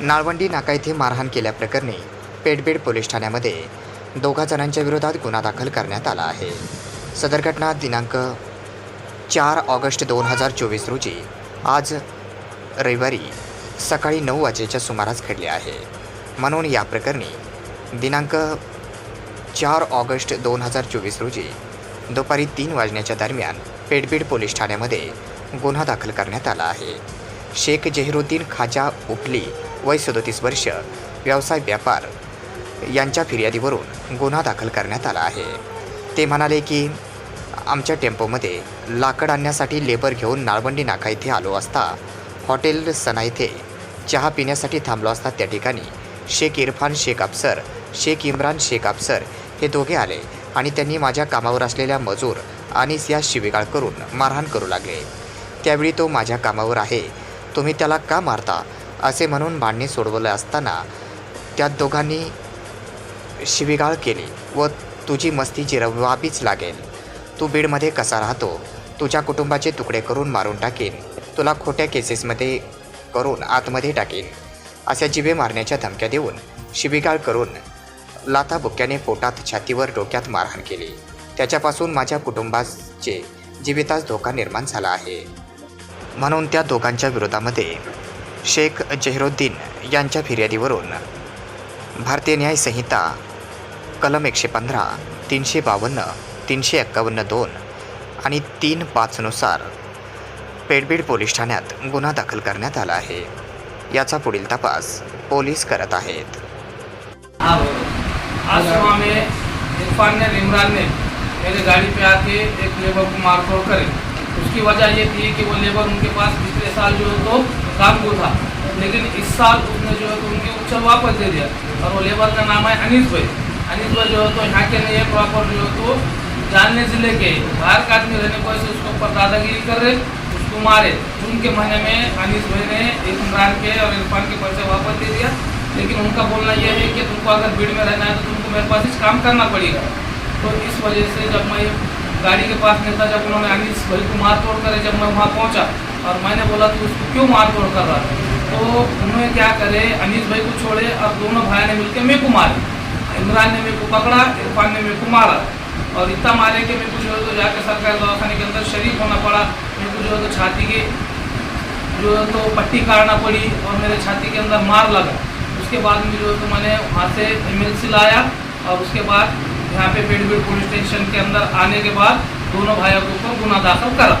नाळवंडी नाका येथे मारहाण केल्याप्रकरणी पेडबेड पोलीस ठाण्यामध्ये दोघा जणांच्या विरोधात गुन्हा दाखल करण्यात आला आहे. सदर घटना दिनांक चार ऑगस्ट दोन हजार चोवीस रोजी आज रविवारी सकाळी नऊ वाजेच्या सुमारास घडले आहे. म्हणून या प्रकरणी दिनांक चार ऑगस्ट दोन हजार चोवीस रोजी दुपारी तीन वाजण्याच्या दरम्यान पेटबीड पोलीस ठाण्यामध्ये गुन्हा दाखल करण्यात आला आहे. शेख जहिरुद्दीन खाजा उपली वय सदोतीस वर्ष व्यवसाय व्यापार यांच्या फिर्यादीवरून गुन्हा दाखल करण्यात आला आहे. ते म्हणाले की आमच्या टेम्पोमध्ये लाकड आणण्यासाठी लेबर घेऊन नाळबंडी नाका इथे आलो असता हॉटेल सना इथे चहा पिण्यासाठी थांबलो असता त्या ठिकाणी शेख इरफान शेख अफसर शेख इम्रान शेख अफसर हे दोघे आले आणि त्यांनी माझ्या कामावर असलेल्या मजूर आणि या शिवीगाळ करून मारहाण करू लागले. त्यावेळी तो माझ्या कामावर आहे. तुम्ही त्याला का मारता? असे म्हणून भांडणे सोडवलं असताना त्या दोघांनी शिवीगाळ केली व तुझी मस्ती जिरवावीच लागेल. तू बीडमध्ये कसा राहतो तुझ्या कुटुंबाचे तुकडे करून मारून टाकेन. तुला खोट्या केसेसमध्ये करून आतमध्ये टाकेन. अशा जिवे मारण्याच्या धमक्या देऊन शिवीगाळ करून लाथाबुक्याने पोटात छातीवर डोक्यात मारहाण केली. त्याच्यापासून माझ्या कुटुंबाचे जीवितास धोका निर्माण झाला आहे. म्हणून त्या दोघांच्या विरोधामध्ये शेख जहिरुद्दीन यांच्या फिर्यादीवरून. भारतीय न्याय संहिता कलम एकशे पंधरा तीनशे बावन्न तीनशे एक्कावन्न दोन आणि तीन पाचनुसार पेडबीड पोलीस ठाण्यात गुन्हा दाखल करण्यात आला आहे. याचा पुढील तपास पोलीस करत आहेत. में इरफान ने इमरान ने मेरे गाड़ी पे आके एक लेबर को मार तोड़ उसकी वजह ये थी कि वो लेबर उनके पास पिछले साल जो है तो काम को था। लेकिन इस साल उसने जो है तो उनकी उच्छल वापस दे दिया। और वो लेबर का नाम है अनीस भाई। अनीस भाई जो है तो यहाँ के नहीं है प्रॉपर जो है तो जानने ज़िले के बाहर का आदमी रहने की उसके ऊपर दादागिरी कर रहे, उसको मारे। जून के महीने में अनीस भाई ने इमरान के और इरफान के पैसे वापस दे दिया। लेकिन उनका बोलना यह है कि तुमको अगर भीड़ में रहना है तो तुमको मेरे पास इस काम करना पड़ेगा। तो इस वजह से जब मैं गाड़ी के पास नहीं था जब उन्होंने अनिस भाई को मार तोड़ करे, जब मैं वहाँ पहुँचा और मैंने बोला तो उसको क्यों मार तोड़ कर रहा तो उन्होंने क्या करे, अनिस भाई को छोड़े और दोनों भाई ने मिलकर मेरे को मारे। इमरान ने मेरे को पकड़ा, इरफान ने मेरे को मारा और इतना मारे कि मेरे को जो है तो जाकर सरकारी दवाखाने के अंदर शरीक होना पड़ा, मेरे को जो है तो छाती की, जो है तो पट्टी काटना पड़ी और मेरे छाती के अंदर मार लगा। उसके बाद में जो है तो मैंने वहाँ से एम लाया और उसके बाद यहाँ पे पेड़ पुलिस स्टेशन के अंदर आने के बाद दोनों भाइयों के ऊपर गुना दाखिल करा।